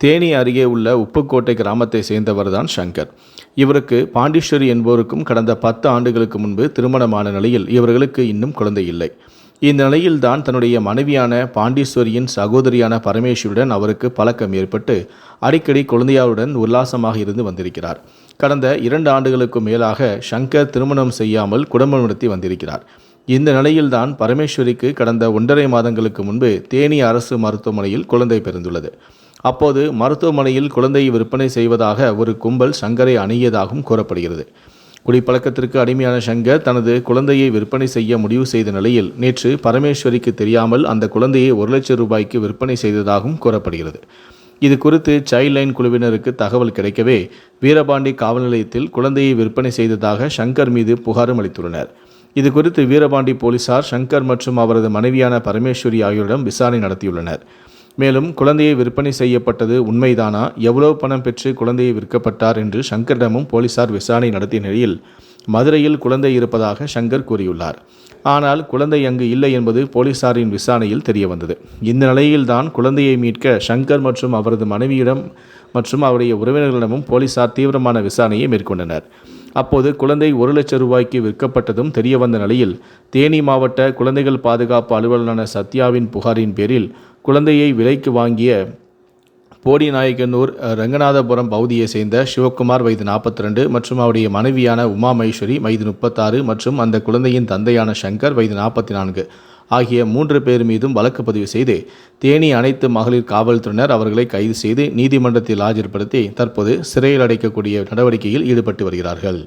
தேனி அருகே உள்ள உப்புக்கோட்டை கிராமத்தை சேர்ந்தவர்தான் சங்கர். இவருக்கு பாண்டீஸ்வரி என்பவருக்கும் கடந்த பத்து ஆண்டுகளுக்கு முன்பு திருமணமான நிலையில் இவர்களுக்கு இன்னும் குழந்தை இல்லை. இந்த நிலையில்தான் தன்னுடைய மனைவியான பாண்டீஸ்வரியின் சகோதரியான பரமேஸ்வரியுடன் அவருக்கு பழக்கம் ஏற்பட்டு அடிக்கடி குழந்தையாருடன் உல்லாசமாக இருந்து வந்திருக்கிறார். கடந்த இரண்டு ஆண்டுகளுக்கு மேலாக சங்கர் திருமணம் செய்யாமல் குடும்பம் நடத்தி வந்திருக்கிறார். இந்த நிலையில்தான் பரமேஸ்வரிக்கு கடந்த ஒன்றரை மாதங்களுக்கு முன்பு தேனி அரசு மருத்துவமனையில் குழந்தை பிறந்துள்ளது. அப்போது மருத்துவமனையில் குழந்தையை விற்பனை செய்வதாக ஒரு கும்பல் சங்கரை அணுகியதாகவும் கூறப்படுகிறது. குடிப்பழக்கத்திற்கு அடிமையான சங்கர் தனது குழந்தையை விற்பனை செய்ய முடிவு செய்த நிலையில் நேற்று பரமேஸ்வரிக்கு தெரியாமல் அந்த குழந்தையை ஒரு லட்சம் ரூபாய்க்கு விற்பனை செய்ததாகவும் கூறப்படுகிறது. இது குறித்து சைல்ட் லைன் குழுவினருக்கு தகவல் கிடைக்கவே வீரபாண்டி காவல் நிலையத்தில் குழந்தையை விற்பனை செய்ததாக சங்கர் மீது புகாரும் அளித்துள்ளனர். இது குறித்து வீரபாண்டி போலீசார் சங்கர் மற்றும் அவரது மனைவியான பரமேஸ்வரி ஆகியோரிடம் விசாரணை நடத்தியுள்ளனர். மேலும் குழந்தையை விற்பனை செய்யப்பட்டது உண்மைதானா? எவ்வளவு பணம் பெற்று குழந்தையை விற்கப்பட்டார் என்று சங்கரிடமும் போலீசார் விசாரணை நடத்திய நிலையில் மதுரையில் குழந்தை இருப்பதாக சங்கர் கூறியுள்ளார். ஆனால் குழந்தை அங்கு இல்லை என்பது போலீசாரின் விசாரணையில் தெரியவந்தது. இந்த நிலையில்தான் குழந்தையை மீட்க சங்கர் மற்றும் அவரது மனைவியிடம் மற்றும் அவருடைய உறவினர்களிடமும் போலீசார் தீவிரமான விசாரணையை மேற்கொண்டனர். அப்போது குழந்தை ஒரு லட்சம் ரூபாய்க்கு விற்கப்பட்டதும் தெரியவந்த நிலையில் தேனி மாவட்ட குழந்தைகள் பாதுகாப்பு அலுவலரான சத்யாவின் புகாரின் பேரில் குழந்தையை விலைக்கு வாங்கிய போடிநாயக்கனூர் ரங்கநாதபுரம் பகுதியை சேர்ந்த சிவக்குமார் வயது நாற்பத்தி ரெண்டு மற்றும் அவருடைய மனைவியான உமா மகேஸ்வரி வயது முப்பத்தாறு மற்றும் அந்த குழந்தையின் தந்தையான சங்கர் வயது நாற்பத்தி நான்கு ஆகிய மூன்று பேர் மீதும் வழக்கு பதிவு செய்து தேனி அனைத்து மகளிர் காவல்துறையினர் அவர்களை கைது செய்து நீதிமன்றத்தில் ஆஜர்படுத்தி தற்போது சிறையில் அடைக்கக்கூடிய நடவடிக்கையில் ஈடுபட்டு வருகிறார்கள்.